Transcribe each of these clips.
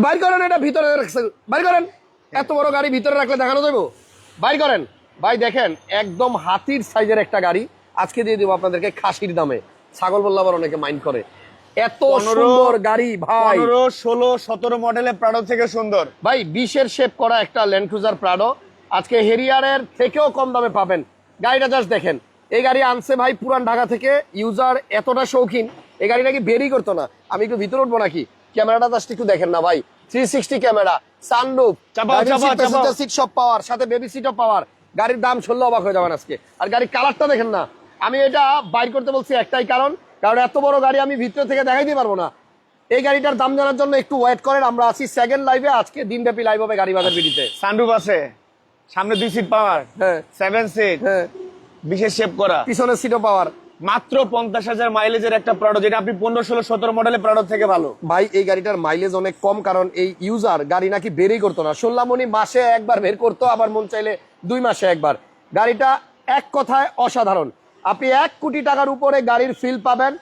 বাইর করেন এটা ভিতরে বাইর করেন। এত বড় গাড়ি ভিতরে রাখলে দেখানো যাব বাইর করেন। ভাই দেখেন একদম হাতির সাইজের একটা গাড়ি। আজকে দিয়ে দেবো আপনাদেরকে খাসির দামে। ছাগল বললে আবার অনেকে মাইন্ড করে। এত সুন্দর গাড়ি ভাই। পনেরো ষোলো সতেরো মডেলের প্রাডো থেকে সুন্দর। ভাই বিশের শেপ করা একটা ল্যান্ড ক্রুজার প্রাডো আজকে হেরিয়ারের থেকেও কম দামে পাবেন। গাড়িটা জাস্ট দেখেন। এই গাড়ি আনছে ভাই পুরান ঢাকা থেকে। ইউজার এতটা শৌখিন। এই গাড়ি নাকি বেরি করতো না? আমি একটু ভিতরে উঠবো নাকি? ক্যামেরাটা জাস্ট একটু দেখেন না ভাই। Three sixty camera sunroof. Seat সব পাওয়ার সাথে বেবি সিটও পাওয়ার গাড়ির দাম শুনলে অবাক হয়ে যাবেন আজকে। আর গাড়ির কালারটা দেখেন না। আমি এটা বাইর করতে বলছি একটাই কারণ কারণ এত বড় গাড়ি আমি ভিতরে থেকে দেখাইতে পারব না। এই গাড়িটার দাম জানার জন্য একটু ওয়েট করেন আমরা আছি সেকেন্ড লাইভে আজকে দিনব্যাপী লাইভ হবে গাড়ি বাজার বিডিতে। সানরুফ আছে। সামনে দুই সিট পাওয়ার হ্যাঁ। সেভেন সিট হ্যাঁ। বিশেষ শেপ করা। পিছনের সিটও পাওয়ার মাত্র পঞ্চাশ হাজার মাইলেজের একটা প্রোডো যেটা আপনি পনেরো, ষোলো, সতেরো মডেলের প্রোডো থেকে ভালো। ভাই, এই গাড়িটার মাইলেজ অনেক কম, কারণ এই ইউজার গাড়ি নাকি বেরই করতো না। শুনলাম উনি মাসে একবার বের করতো, আবার মন চাইলে দুই মাসে একবার। গাড়িটা এক কথায় অসাধারণ। আপনি এক কোটি টাকার উপরে গাড়ির ফিল পাবেন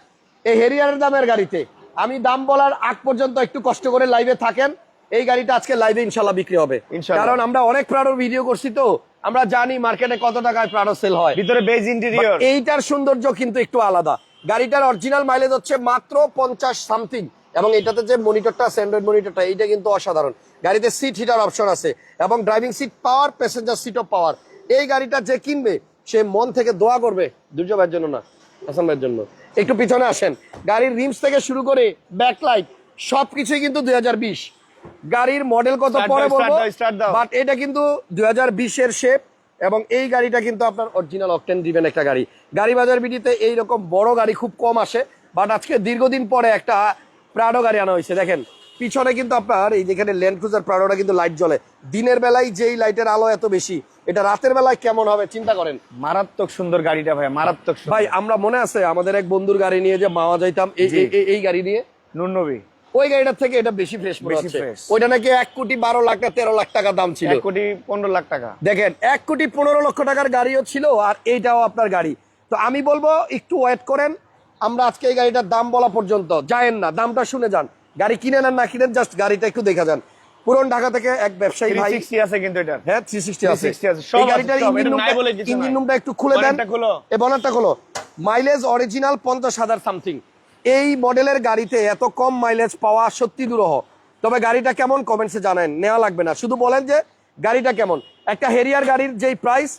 এই হেরিয়ারের দামের গাড়িতে। আমি দাম বলার আগ পর্যন্ত একটু কষ্ট করে লাইভে থাকেন। এই গাড়িটা আজকে লাইভে ইনশাল্লাহ বিক্রি হবে। কারণ আমরা অনেক প্রাডোর ভিডিও করছি তো আমরা জানি মার্কেটে কত টাকায় প্রাডো সেল হয়। ভিতরে বেজ ইন্টেরিয়র এইটার সৌন্দর্য কিন্তু একটু আলাদা। গাড়িটার অরিজিনাল মাইলেজ হচ্ছে মাত্র পঞ্চাশ সামথিং এবং এটাতে যে মনিটরটা স্যান্ড্রয়েড মনিটরটা এইটা কিন্তু অসাধারণ। গাড়িতে সিট হিটার অপশন আছে এবং driving seat power passenger seat সিটও power এই গাড়িটা যে কিনবে সে মন থেকে দোয়া করবে দুর্য ভাইয়ের জন্য না হাসান ভাইয়ের জন্য। একটু পিছনে আসেন। গাড়ির রিমস থেকে শুরু করে ব্যাকলাইট সবকিছুই কিন্তু দুই হাজার বিশ। গাড়ির মডেল কত পরে বলব। বাট এটা কিন্তু দুই হাজার বিশের শেপ এবং এই গাড়িটা কিন্তু আপনার অরিজিনাল অকটেন দিবেন একটা গাড়ি। গাড়ি বাজার বিডিতে এইরকম বড় গাড়ি খুব কম আসে বাট আজকে দীর্ঘদিন পরে একটা প্রাডো গাড়ি আনা হয়েছে দেখেন। পিছনে কিন্তু আপনার এই যেখানে ল্যান্ড ক্রুজার প্রাডোটা কিন্তু লাইট জ্বলে। দিনের বেলায় যেই লাইটের আলো এত বেশি এটা রাতের বেলায় কেমন হবে চিন্তা করেন। মারাত্মক সুন্দর গাড়িটা ভাই মারাত্মক ভাই আমরা মনে আছে আমাদের এক বন্ধুর গাড়ি নিয়ে যে মাওয়া যাইতাম এই গাড়ি নিয়ে? নুননবী। ওই গাড়িটার থেকে এটা বেশি ফ্রেশ হচ্ছে। ওইটা নাকি এক কোটি বারো লাখ না তেরো লাখ টাকা দাম ছিল। এক কোটি পনেরো লাখ টাকা। দেখেন এক কোটি পনেরো লক্ষ টাকার গাড়িও ছিল আর এইটাও আপনার গাড়ি। তো আমি বলব একটু ওয়েট করেন। আমরা আজকে এই গাড়িটার দাম বলা পর্যন্ত যায়েন না। দামটা শুনে যান। গাড়ি কিনে নেন না কিনেন জাস্ট গাড়িটা একটু দেখা যান। পুরন ঢাকা থেকে এক ব্যবসায়ী ভাই 360 আছে কিন্তু এটা হ্যাঁ থ্রি সিক্সটি আছে। 360 আছে, সব গাড়িটার ইঞ্জিন রুমটা ইঞ্জিন রুমটা একটু খুলে দেন। এ বনারটা খোলো। মাইলেজ অরিজিনাল পঞ্চাশ হাজার সামথিং এই মডেলের গাড়িতে এত কম মাইলেজ পাওয়া সত্যি দুরহ। তবে গাড়িটা কেমন কমেন্টসে জানেন নেওয়া লাগবে না। শুধু বলেন যে গাড়িটা কেমন। একটা হেরিয়ার গাড়ির যেই প্রাইস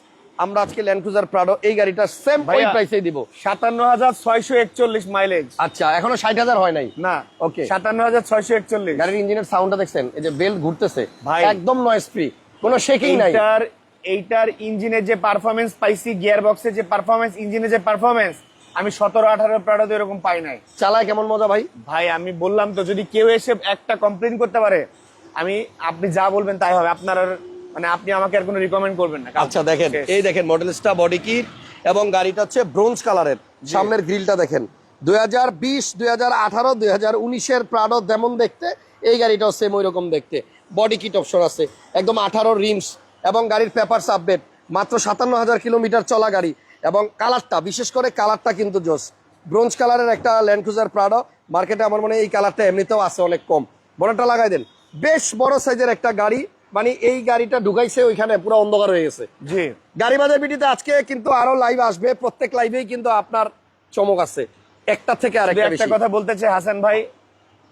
আমরা আজকে ল্যান্ড ক্রুজার প্রাডো এই গাড়িটা সেম ওই। প্রাইসেই দিব। সাতান্ন হাজার ছয়শো একচল্লিশ মাইলেজ আচ্ছা এখনও ষাট হাজার হয় নাই? না ওকে সাতান্ন হাজার ছয়শো একচল্লিশ। গাড়ির ইঞ্জিনের সাউন্ডটা দেখছেন এই যে বেল ঘুরতেছে। ভাই। একদম নয়েজ ফ্রি কোনো শেকিং নাই। এইটার এইটার ইঞ্জিনের যে পারফরমেন্স পাইছি গিয়ার বক্সের যে পারফরমেন্স ইঞ্জিনের যে পারফরমেন্স আমি সতেরো আঠারো প্রাডো এরকম পাই নাই। চালায় কেমন মজা ভাই? ভাই আমি বললাম তো যদি কেউ এসে একটা কমপ্লেন করতে পারে আমি আপনি যা বলবেন তাই হবে। আপনার মানে আপনি আমাকে আর কোনো রিকমেন্ড করবেন না। আচ্ছা দেখেন এই দেখেন মডেলসটা বডি কিট এবং গাড়িটা হচ্ছে ব্রোঞ্জ কালারের সামনের গ্রিলটা দেখেন। দুই হাজার বিশ দুই হাজার আঠারো দুই হাজার উনিশের প্রাডো যেমন দেখতে এই গাড়িটাও সেম ওই রকম দেখতে। বডি কিট অপশন আছে। একদম আঠারো রিমস এবং গাড়ির পেপারস আপডেট মাত্র সাতান্ন হাজার কিলোমিটার চলা গাড়ি। এবং কালারটা বিশেষ করে কালারটা কিন্তু জোস। ব্রোঞ্জ কালারের একটা ল্যান্ড ক্রুজার প্রাডো মার্কেটে আমার মনে হয় এই কালারটা এমনিতেও আছে অনেক কম। বড়টা লাগাই দেন। বেশ বড় সাইজের একটা গাড়ি। মানে এই গাড়িটা ঢুকাইছে ওইখানে পুরো অন্ধকার হয়ে গেছে। জি। গাড়ি বাজার বিটিতে আজকে কিন্তু আরও লাইভ আসবে। প্রত্যেক লাইভেই কিন্তু আপনার চমক আছে। একটা থেকে আরেকটা একটা কথা বলতে চাই হাসান ভাই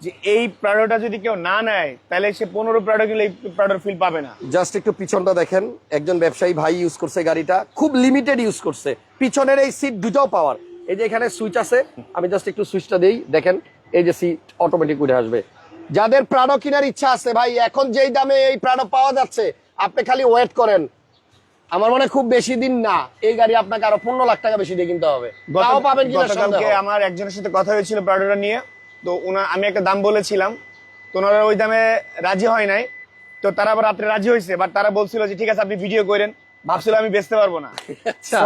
যে এই প্রাডোটা যদি কেউ না নেয় তাহলে সে পনেরো প্রাডো কিনলে এই প্রাডোর ফিল পাবে না। জাস্ট একটু পিছনটা দেখেন একজন ব্যবসায়ী ভাই ইউজ করছে গাড়িটা খুব লিমিটেড ইউজ করছে। পিছনের এই সিট দুটাও পাওয়ার এই যে এখানে সুইচ আছে আমি জাস্ট একটু সুইচটা দেই দেখেন এই যে সিট অটোমেটিক উঠে আসবে। যাদের প্রাডো কেনার ইচ্ছা আছে ভাই এখন যেই দামে এই প্রাডো পাওয়া যাচ্ছে আপনি খালি ওয়েট করেন। আমার মনে হয় খুব বেশি দিন না এই গাড়ি আপনাকে আরও পনেরো লাখ টাকা বেশি দিয়ে কিনতে হবে। গত- তাও পাবেন কিনা আমার একজনের সাথে কথা হয়েছিল প্রাডোটা নিয়ে। তো ওনার আমি একটা দাম বলেছিলাম। তো ওনারা ওই দামে রাজি হয় নাই। তো তারা আবার রাত্রে রাজি হয়েছে বাট তারা বলছিল যে ঠিক আছে আপনি ভিডিও করেন। ভাবছিল আমি বেচতে পারব না। আচ্ছা।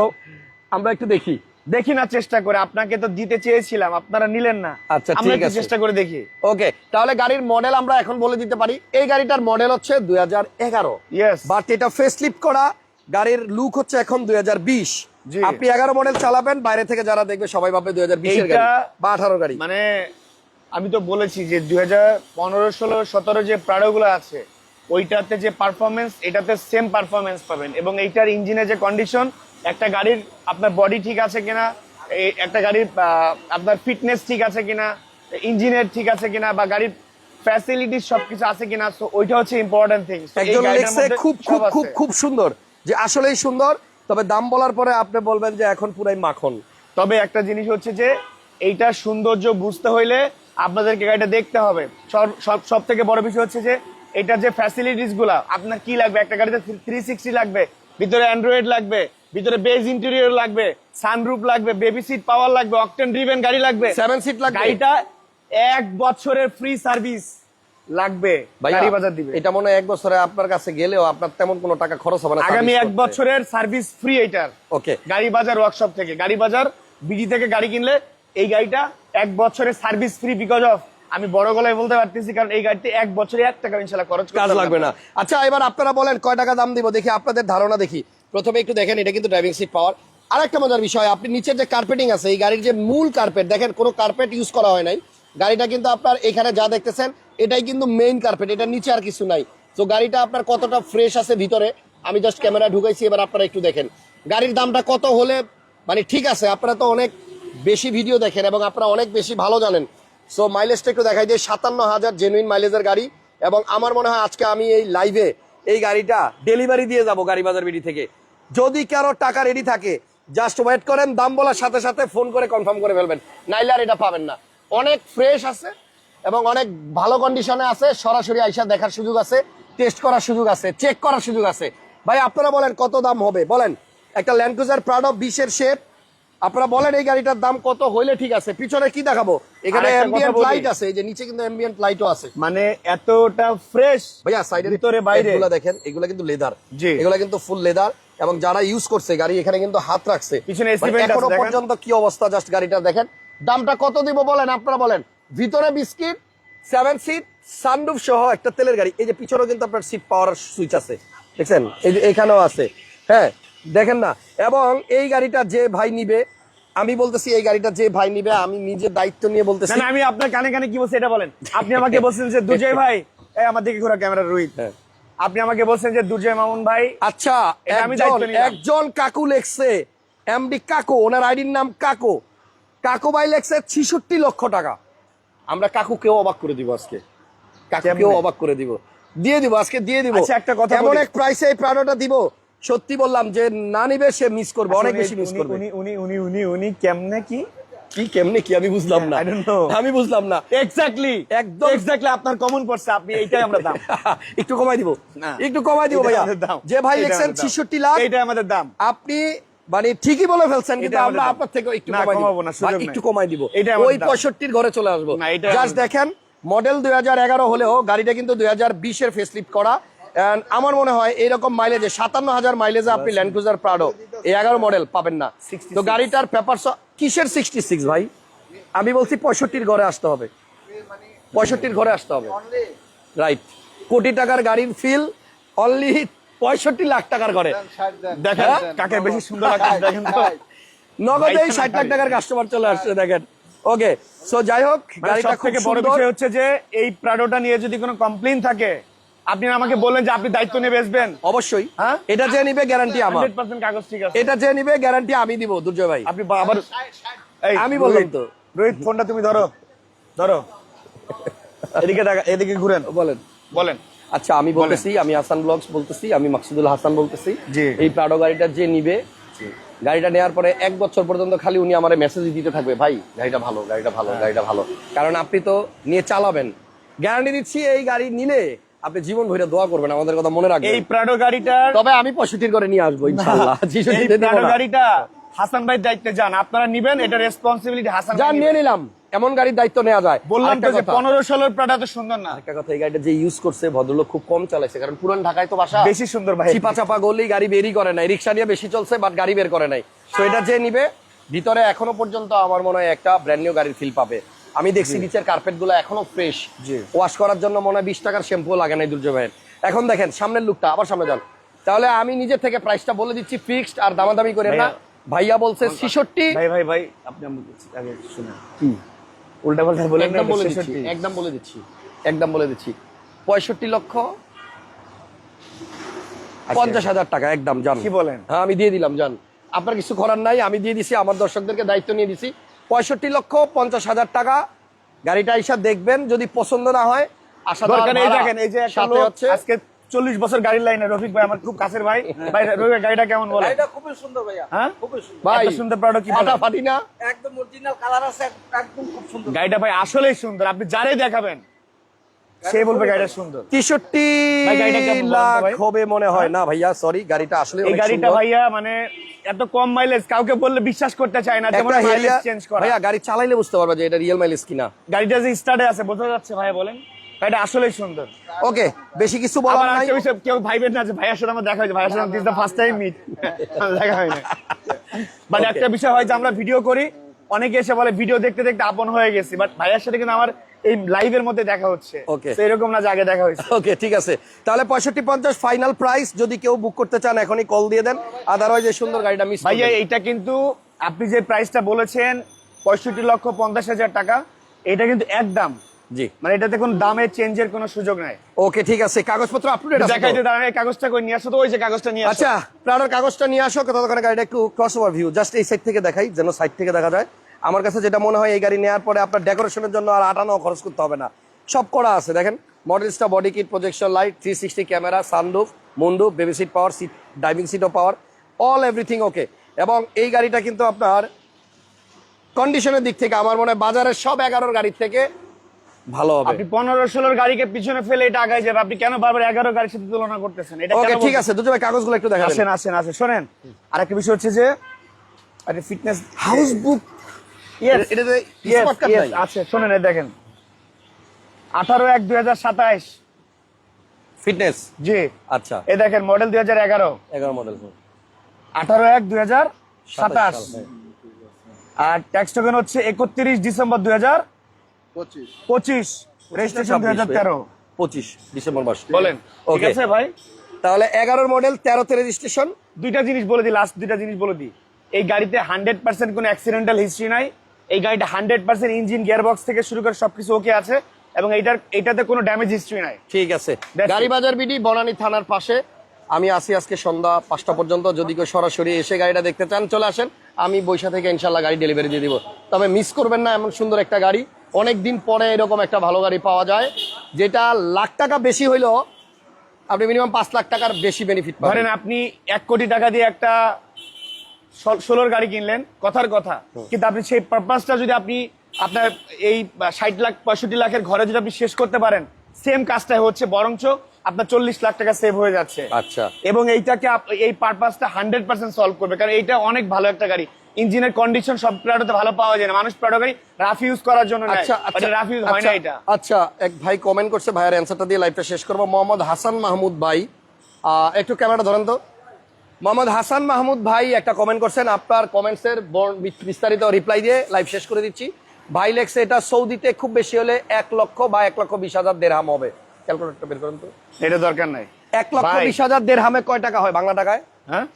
আমরা একটু দেখি। দেখি না চেষ্টা করে। আপনাকে তো দিতে চেয়েছিলাম আপনারা নিলেন না। আচ্ছা, ঠিক আছে। চেষ্টা করে দেখি। ওকে তাহলে গাড়ির মডেল আমরা এখন বলে দিতে পারি। এই গাড়িটার মডেল হচ্ছে দুই হাজার এগারো। ইয়েস বাট এটা ফেসলিফট করা গাড়ির লুক হচ্ছে এখন দুই হাজার বিশ। জি। আপনি এগারো মডেল চালাবেন বাইরে থেকে যারা দেখবে সবাই ভাববে দুই হাজার বিশের গাড়ি বা আঠারো গাড়ি। মানে আমি তো বলেছি যে দুই হাজার পনেরো ষোলো সতেরো যে প্রাডোগুলো আছে ওইটাতে যে পারফরমেন্স এটাতে সেম পারফরমেন্স পাবেন। এবং এইটার ইঞ্জিনের যে কন্ডিশন একটা গাড়ির আপনার বডি ঠিক আছে কিনা একটা গাড়ির আপনার ফিটনেস ঠিক আছে কিনা ইঞ্জিনের ঠিক আছে কিনা বা গাড়ির ফ্যাসিলিটিস সবকিছু আছে কিনা তো ওইটা হচ্ছে ইম্পর্টেন্ট থিং একজন লিখছে খুব খুব খুব খুব সুন্দর। যে আসলেই সুন্দর তবে দাম বলার পরে আপনি বলবেন যে এখন পুরাই মাখন। তবে একটা জিনিস হচ্ছে যে এইটা সৌন্দর্য বুঝতে হইলে আপনাদেরকে গাড়িটা দেখতে হবে। সব- থেকে বড় বিষয় হচ্ছে যে এটার যে ফ্যাসিলিটিসগুলা আপনার কি লাগবে? একটা গাড়িতে থ্রি সিক্সটি লাগবে ভিতরে অ্যান্ড্রয়েড লাগবে ভিতরে বেজ ইন্টেরিয়র লাগবে সানরুফ লাগবে বেবি সিট পাওয়ার লাগবে অকটেন ড্রিভেন গাড়ি লাগবে। সেভেন সিট লাগবে? গাড়িটা এক বছরের ফ্রি সার্ভিস লাগবে গাড়ি বাজার দিবে। এটা মনে এক বছরে আপনার কাছে গেলেও আপনার তেমন কোনো টাকা খরচ হবে না আগামী এক বছরের সার্ভিস ফ্রি এটার। ওকে গাড়ি বাজার ওয়ার্কশপ থেকে। গাড়ি বাজার বিডি থেকে গাড়ি কিনলে এই গাড়িটা এক বছরের সার্ভিস ফ্রি বিকজ অফ আমি বড় গলায় বলতে পারতেছি কারণ এই গাড়িতে এক বছরে এক টাকা ইনশাল্লাহ খরচ কাজ লাগবে না। আচ্ছা এবার আপনারা বলেন কয় টাকা দাম দিব দেখি আপনাদের ধারণা দেখি। প্রথমে একটু দেখেন এটা কিন্তু ড্রাইভিং সিট পাওয়ার আর একটা মজার বিষয় আপনি নিচের যে কার্পেটিং আছে এই গাড়ির যে মূল কার্পেট দেখেন কোনো কার্পেট ইউজ করা হয় নাই। গাড়িটা কিন্তু আপনার এখানে যা দেখতেছেন এটাই কিন্তু মেইন কার্পেট এটা নিচে আর কিছু নাই। তো গাড়িটা আপনার কতটা ফ্রেশ আছে ভিতরে আমি জাস্ট ক্যামেরা ঢুকাইছি এবার আপনারা একটু দেখেন। গাড়ির দামটা কত হলে মানে ঠিক আছে আপনারা তো অনেক বেশি ভিডিও দেখেন এবং আপনারা অনেক বেশি ভালো জানেন। সো মাইলেজটা একটু দেখাই দিয়ে সাতান্ন হাজার জেনুইন মাইলেজের গাড়ি এবং আমার মনে হয় আজকে আমি এই লাইভে এই গাড়িটা ডেলিভারি দিয়ে যাব গাড়ি বাজার বিডি থেকে। যদি কারও টাকা রেডি থাকে জাস্ট ওয়েট করেন, দাম বলার সাথে সাথে ফোন করে কনফার্ম করে ফেলবেন, নাইলে আর এটা পাবেন না। অনেক ফ্রেশ আছে এবং অনেক ভালো কন্ডিশনে আছে, সরাসরি আইসা দেখার সুযোগ আছে টেস্ট করার সুযোগ আছে চেক করার সুযোগ আছে। ভাই, আপনারা বলেন কত দাম হবে? বলেন, একটা ল্যান্ড ক্রুজার প্রাড অফ বিশের শেপ আপনারা বলেন এই গাড়িটার দাম কত হইলে ঠিক আছে। পিছনে কি দেখাবো? এখানে অ্যাম্বিয়েন্ট লাইট আছে এই যে নিচে কিন্তু অ্যাম্বিয়েন্ট লাইটও আছে। মানে এতটা ফ্রেশ ভাইয়া সাইডের ভিতরে বাইরে। এগুলো দেখেন এগুলো কিন্তু লেদার জি। এগুলো কিন্তু ফুল লেদার এবং যারা ইউজ করছে গাড়ি এখানে কিন্তু হাত রাখছে। পিছনে মানে vent আছে, এখনও। পর্যন্ত কি অবস্থা? জাস্ট গাড়িটা দেখেন। দামটা কত দিব বলেন আপনারা বলেন। ভিতরে বিস্কিট সেভেন সিট সানরুফ সহ একটা তেলের গাড়ি। এই যে পিছনেও কিন্তু আপনার সিট পাওয়ার সুইচ আছে। দেখছেন? এই যে এখানেও আছে। হ্যাঁ দেখেন না। এবং এই গাড়িটা যে ভাই নিবে আমি বলতেছি এই গাড়িটা যে ভাই নিবে আমি নিজে দায়িত্ব নিয়ে বলতেছি। না আমি আপনার কানে কানে কি বলছি এটা বলেন। আপনি আমাকে বলছেন যে দুজয় ভাই এই আমার দিকে ঘোরা ক্যামেরা রোহিত হ্যাঁ। আপনি আমাকে বলছেন যে দুজয় মামুন ভাই আচ্ছা আমি একজন কাকু লেখছে এমডি কাকু ওনার আইডির নাম কাকু। কাকু ভাই লেখছে ছিষট্টি লক্ষ টাকা। আমরা কাকুকেও অবাক করে দিব আজকে। কাকুকেও কেমনে? অবাক করে দিব। দিয়ে দিব আজকে দিয়ে দিব। আচ্ছা, একটা কথা এমন। এক প্রাইসে এই প্রাণটা দিব? সত্যি বললাম যে না নিবে সে মিস করবে অনেক বেশি মিস করবে। উনি উনি উনি উনি উনি কেমনে কি? কি কেমনে কি আমি বুঝলাম না। আমি বুঝলাম না। এক্স্যাক্টলি একদম- এক্স্যাক্টলি আপনার কমন পড়ছে আপনি এইটাই আমরা দাম। একটু কমাই দিব। না। একটু কমাই দিব ভাইয়া। যে ভাই এটাই লিখছেন আমাদের দাম। ছিষট্টি লাখ এইটাই আমাদের দাম। আপনি মানে ঠিকই বলে ফেলছেন কিন্তু আমরা আপনার থেকে একটু কমাবো না। একটু কমাই দিব। ওই দাম। পঁয়ষট্টির ঘরে চলে আসব। এটা জাস্ট দেখেন মডেল দুই হাজার এগারো হলেও গাড়িটা কিন্তু দুই হাজার বিশের ফেসলিফট করা। আমার মনে হয় এরকম মাইলেজে সাতান্ন হাজার মাইলেজে আপনি ল্যান্ড ক্রুজার প্রাডো এই এগারো মডেল পাবেন না। তো গাড়িটার পেপার কিসের সিক্সটি সিক্স ভাই? আমি বলছি পঁয়ষট্টির ঘরে আসতে হবে। পঁয়ষট্টির ঘরে আসতে হবে। রাইট কোটি টাকার গাড়ির ফিল অনলি পঁয়ষট্টি লাখ টাকার ঘরে। দেখেন হ্যাঁ? কাকে বেশি সুন্দর দেখেন নগদেই ষাট লাখ টাকার কাস্টমার চলে আসছে দেখেন। ওকে সো যাই হোক মানে গাড়িটা থেকে বড় বিষয় হচ্ছে যে এই প্রাডোটা নিয়ে যদি কোনো কমপ্লেইন থাকে আপনি আমাকে বললেন যে আপনি দায়িত্ব নিয়ে বেচবেন। অবশ্যই। হ্যাঁ? এটা যে নিবে গ্যারান্টি আমার। হান্ড্রেড পার্সেন্ট কাগজ ঠিক আছে। এটা যে নিবে গ্যারান্টি আমি দিব দুর্জয় ভাই। আপনি আবার এই, আমি বললাম তো। রোহিত ফোনটা তুমি ধরো। ধরো। এদিকে দেখা এদিকে ঘুরেন। বলেন। বলেন। আচ্ছা আমি বলতেছি আমি হাসান ব্লগস বলতেছি আমি মাকসুদুল হাসান বলতেছি। জি। এই প্রাডো গাড়িটা যে নিবে গাড়িটা নেওয়ার পরে এক বছর পর্যন্ত খালি উনি আমার মেসেজ দিতে থাকবে ভাই গাড়িটা ভালো গাড়িটা ভালো গাড়িটা ভালো। কারণ আপনি তো নিয়ে চালাবেন। গ্যারান্টি দিচ্ছি এই গাড়ি নিলে আপনি জীবন ভরে দোয়া করবেন আমাদের কথা মনে রাখবেন। এই প্রাডো গাড়িটার তবে আমি পঁয়ষট্টির করে নিয়ে আসব ইনশাল্লাহ। এই 66 তে দেবো প্রাডো গাড়িটা হাসান ভাই দায়িত্বে যান। আপনারা নিবেন এটা রেসপন্সিবিলিটি হাসান যা ভাই নিয়ে নিলাম। এমন গাড়ির দায়িত্ব নেওয়া যায়। বললাম তো যে পনেরো ষোলোর প্রাডা তো সুন্দর না। একটা কথা এই গাড়িটা যে ইউজ করছে ভদ্রলোক খুব কম চালাইছে কারণ পুরান ঢাকায় তো বাসা। বেশি সুন্দর ভাই। চিপা চাপা গলি গাড়ি বেরই করে নাই। রিক্সা নিয়ে বেশি চলছে বাট গাড়ি বের করে নাই। তো এটা যে নিবে ভিতরে এখনও পর্যন্ত আমার মনে হয় একটা ব্র্যান্ড নিউ গাড়ির ফিল পাবে। আমি দেখছি নিচের কার্পেটগুলো এখনও ফ্রেশ ওয়াশ করার জন্য মনে হয় বিশ টাকার শ্যাম্পু লাগে নাই দুর্জয় ভাইয়ের। এখন দেখেন সামনের লুকটা আবার সামনে যান। তাহলে আমি নিজে থেকে প্রাইসটা বলে দিচ্ছি ফিক্সড আর দামাদামি করে না। ভাইয়া। বলছে ছিষট্টি। ভাই ভাই ভাই আপনি আগে শুনেন। উল্টা পাল্টা বলেন না একদম বলে দিচ্ছি একদম বলে দিচ্ছি একদম বলে দিচ্ছি। পঁয়ষট্টি লক্ষ পঞ্চাশ হাজার টাকা একদম জান কি বলেন? হ্যাঁ আমি দিয়ে দিলাম জান আপনার কিছু করার নাই আমি দিয়ে দিছি আমার দর্শকদেরকে দায়িত্ব নিয়ে দিছি। পঁয়ষট্টি লক্ষ পঞ্চাশ হাজার টাকা। গাড়িটা এসে দেখবেন যদি পছন্দ না হয় আশা দরকার এই দেখেন এই যে সাথে হচ্ছে আজকে চল্লিশ বছর গাড়ির লাইনে রফিক ভাই আমার খুব কাছের ভাই। ভাই রফিক গাড়িটা কেমন বলে এটা খুবই সুন্দর ভাইয়া হ্যাঁ? খুবই সুন্দর। ভাই সুন্দর product কি? ফাটাফাটি না? একদম অরিজিনাল কালার আছে একদম খুব সুন্দর। গাড়িটা ভাই আসলেই সুন্দর আপনি যারাই দেখাবেন সে বলবে গাড়িটা সুন্দর। তেষট্টি ভাই, গাড়িটা কেমন বলেন তো লাখ হবে মনে হয়। না ভাইয়া সরি গাড়িটা আসলে এই গাড়িটা ভাইয়া মানে এত কম মাইলেজ কাউকে বললে বিশ্বাস করতে চায় না যেমন মাইলেজ চেঞ্জ করা। ভাইয়া গাড়ি চালাইলে বুঝতে পারবে যে এটা রিয়েল মাইলেজ কিনা। গাড়িটা যে স্টার্টে আছে বোঝা যাচ্ছে ভাইয়া বলেন। গাড়িটা আসলেই সুন্দর। ওকে বেশি কিছু বলার নাই। বিষয় কেউ ভাইবেন না যে ভাইয়ার সাথে আমার দেখা হয়েছে। ভাইয়ার সাথে this the first time meet দেখা হয় না বাট একটা বিষয় হয় যে আমরা ভিডিও করি অনেকে এসে বলে ভিডিও দেখতে দেখতে আপন হয়ে গেছি। বাট ভাইয়ার সাথে কিন্তু আমার এই লাইভের মধ্যে দেখা হচ্ছে. তো এরকম না আগে দেখা হয়েছে। ওকে ঠিক আছে। তাহলে পঁয়ষট্টি পঞ্চাশ ফাইনাল প্রাইস যদি কেউ বুক করতে চান এখনই কল দিয়ে দেন। আদারওয়াইজ এই সুন্দর গাড়িটা মিস ভাইয়া এইটা কিন্তু আপনি যে প্রাইসটা বলেছেন পঁয়ষট্টি লক্ষ পঞ্চাশ হাজার টাকা এটা কিন্তু একদম। জি। মানে এটাতে কোনো দামের চেঞ্জের কোনো সুযোগ নাই। ওকে ঠিক আছে। কাগজপত্র আপডেট দেখাইতে তো? দাঁড়ায় কাগজটা করে নিয়ে আসো তো ওই যে কাগজটা নিয়ে আচ্ছা প্রাণের কাগজটা নিয়ে আসো ততক্ষণে গাড়িটা একটু ক্রস ওভার ভিউ জাস্ট এই সাইড থেকে দেখাই যেন সাইড থেকে দেখা যায়। আমার কাছে যেটা মনে হয় এই গাড়ি নেওয়ার পরে আপনার ডেকোরেশনের জন্য আর আটানো খরচ করতে হবে না। সব করা আছে দেখেন। মডেলসটা body kit projection light three sixty camera sunroof মুন্ডুপ baby seat power seat driving সিটও power all everything okay এবং এই গাড়িটা কিন্তু আপনার কন্ডিশনের দিক থেকে আমার মনে হয় বাজারের সব এগারোর গাড়ির থেকে ভালো হবে। আপনি পনেরো ষোলোর গাড়িকে পিছনে ফেলে এটা আগায় যাবে আপনি কেন বারবার এগারো গাড়ির সাথে তুলনা করতেছেন? এটা ওকে ঠিক আছে দুটো কাগজগুলো একটু দেখাবেন। আসেন আসেন আসেন শোনেন। আর একটা বিষয় হচ্ছে যে আরে ফিটনেস হাউস বুক এটাতে স্পট কার্ড নাই? আছে শোনেন দেখেন। আঠারো এক দুই হাজার সাতাইশ। ফিটনেস জি। আচ্ছা। দেখেন মডেল দুই হাজার এগারো। এগারো মডেল। আর ট্যাক্স টোকেন হচ্ছে একত্রিশ ডিসেম্বর দুই হাজার পঁচিশ। রেজিস্ট্রেশন দুই হাজার তেরো। পঁচিশ ডিসেম্বর মাস। বলেন ঠিক আছে ভাই? তাহলে এগারোর মডেল তেরোতে রেজিস্ট্রেশন দুইটা জিনিস বলে দিই লাস্ট দুইটা জিনিস বলে দিই। এই গাড়িতে হান্ড্রেড পার্সেন্ট কোনো অ্যাক্সিডেন্টাল হিস্ট্রি নাই। এই গাড়িটা হান্ড্রেড পার্সেন্ট ইঞ্জিন গিয়ারবক্স থেকে শুরু করে সবকিছু ওকে আছে এবং এইটার এটাতে কোনো ড্যামেজ হিস্ট্রি নাই। ঠিক আছে। গাড়ি বাজার বিডি বনানী থানার পাশে। আমি আসি আজকে সন্ধ্যা পাঁচটা পর্যন্ত। যদি কেউ সরাসরি এসে গাড়িটা দেখতে চান চলে আসেন। আমি বৈশা থেকে ইনশাল্লাহ গাড়ি ডেলিভারি দিয়ে দিব। তবে মিস করবেন না এমন সুন্দর একটা গাড়ি। অনেক দিন পরে এরকম একটা ভালো গাড়ি পাওয়া যায় যেটা লাখ টাকা বেশি হইলেও আপনি মিনিমাম পাঁচ লাখ টাকার বেশি বেনিফিট পাবেন। আপনি এক কোটি টাকা দিয়ে একটা ষোলোর গাড়ি কিনলেন কথার কথা। কিন্তু আপনি সেই পারপাসটা যদি আপনি আপনার এই ষাট লাখ পঁয়ষট্টি লাখের ঘরে যদি আপনি শেষ করতে পারেন সেম কাজটা হচ্ছে বরঞ্চ আপনার চল্লিশ লাখ টাকা সেভ হয়ে যাচ্ছে। আচ্ছা। এবং এইটাকে এই পারপাসটা হান্ড্রেড পার্সেন্ট সলভ করবে কারণ এইটা অনেক ভালো একটা গাড়ি। ইঞ্জিনের কন্ডিশন সব প্রাডোতে ভালো পাওয়া যায় না। মানুষ প্রাডো গাড়ি রাফ ইউজ করার জন্য নেয় আচ্ছা আচ্ছা রাফ ইউজ হয় না আচ্ছা, এটা। আচ্ছা এক ভাই কমেন্ট করছে ভাইয়ের অ্যান্সারটা দিয়ে লাইভটা শেষ করব। মোহাম্মদ হাসান মাহমুদ ভাই আহ, একটু ক্যামেরাটা ধরেন তো। মোহাম্মদ হাসান মাহমুদ ভাই একটা কমেন্ট করছেন। আপনার কমেন্টসের বিস্তারিত রিপ্লাই দিয়ে লাইভ শেষ করে দিচ্ছি। ভাই লেখছে এটা সৌদিতে খুব বেশি হলে এক লক্ষ বা এক লক্ষ বিশ হাজার দেড়হাম হবে। ক্যালকুলেটরটা বের করেন তো। এটা দরকার নাই। এক লক্ষ বিশ হাজার দেড়হামে কয় টাকা হয় বাংলা টাকায়? হ্যাঁ?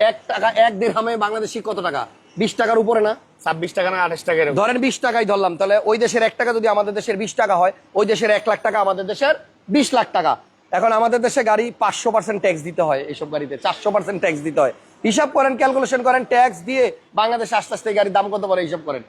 এক টাকা এক দেড়হামে বাংলাদেশি কত টাকা? বিশ টাকার উপরে না? ছাব্বিশ টাকা না আঠাশ টাকা ধরেন বিশ টাকাই ধরলাম তাহলে ওই দেশের এক টাকা যদি আমাদের দেশের বিশ টাকা হয় ওই দেশের এক লাখ টাকা আমাদের দেশের বিশ লাখ টাকা। এখন আমাদের দেশে গাড়ি পাঁচশো পার্সেন্ট ট্যাক্স দিতে হয় এইসব গাড়িতে চারশো পার্সেন্ট ট্যাক্স দিতে হয়। হিসাব করেন ক্যালকুলেশন করেন ট্যাক্স দিয়ে বাংলাদেশে আস্তে আস্তে গাড়ির দাম কত পারে হিসাব করেন।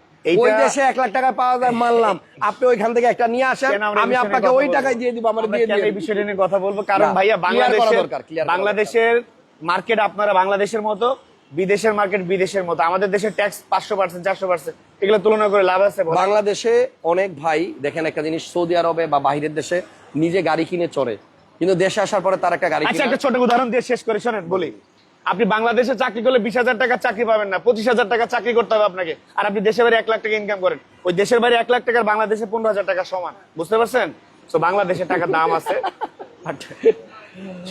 ওই দেশে এক লাখ টাকা পাওয়া যায় মানলাম। আপনি ওইখান থেকে একটা নিয়ে আসেন আমি আপনাকে ওই টাকায় দিয়ে দিব আমার দিয়ে এই বিষয়টা নিয়ে কথা বলব? কারণ ভাইয়া বাংলাদেশের বাংলাদেশের মার্কেট আপনারা বাংলাদেশের মতো বিদেশের মার্কেট বিদেশের মতো। আমাদের দেশের ট্যাক্স পাঁচশো পার্সেন্ট চারশো পার্সেন্ট এগুলো তুলনা করে লাভ আছে বাংলাদেশে অনেক ভাই দেখেন একটা জিনিস সৌদি আরবে বা বাহিরের দেশে নিজে গাড়ি কিনে চড়ে। কিন্তু দেশে আসার পরে তার একটা গাড়ি আচ্ছা একটা ছোট উদাহরণ দিয়ে শেষ করে শোনেন বলি। আপনি বাংলাদেশে চাকরি করলে বিশ হাজার টাকা চাকরি পাবেন না পঁচিশ হাজার টাকা চাকরি করতে হবে আপনাকে। আর আপনি দেশের বাইরে এক লাখ টাকা ইনকাম করেন। ওই দেশের বাইরে এক লাখ টাকার বাংলাদেশে পনেরো হাজার টাকা সমান বুঝতে পারছেন? তো বাংলাদেশের টাকার দাম আছে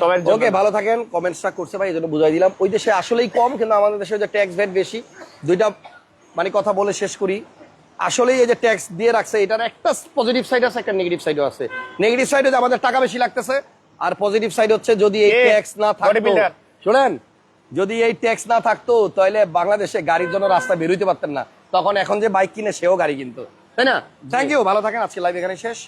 সবাই ওকে ভালো থাকেন কমেন্টসটা করছে ভাই এই জন্য বুঝাই দিলাম। ওই দেশে আসলেই কম কিন্তু আমাদের দেশে যে ট্যাক্স ভ্যাট বেশি। দুইটা মানে কথা বলে শেষ করি। আসলেই এই যে ট্যাক্স দিয়ে রাখছে এটার একটা পজিটিভ সাইড আছে একটা নেগেটিভ সাইডও আছে। নেগেটিভ সাইড আমাদের টাকা বেশি লাগতেছে আর পজিটিভ সাইড হচ্ছে যদি এই ট্যাক্স না থাকতো? শুনেন যদি এই ট্যাক্স না থাকতো তাহলে বাংলাদেশে গাড়ির জন্য রাস্তা বেরোইতে পারতেন না। তখন এখন যে বাইক কিনে সেও গাড়ি কিনতো। তাই না? থ্যাংক ইউ ভালো থাকেন আজকে লাইভ এখানে শেষ।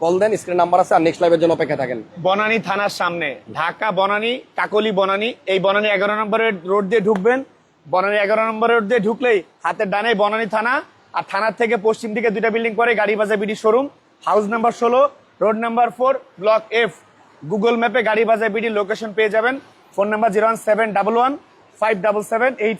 কল দেন স্ক্রিন নাম্বার আছে আর নেক্সট লাইভের জন্য অপেক্ষা থাকেন। বনানী থানার সামনে। ঢাকা বনানী কাকলি বনানী এই বনানী এগারো নম্বরের রোড দিয়ে ঢুকবেন। বনানী এগারো নম্বরের রোড দিয়ে ঢুকলেই হাতের ডানে বনানী থানা আর থানার থেকে পশ্চিম দিকে দুইটা বিল্ডিং পরে Gari Bazar BD showroom house number ষোলো road number four block F Google ম্যাপে গাড়ি বাজার বিডি লোকেশন পেয়ে যাবেন। Phone number zero one seven double one five double seven eight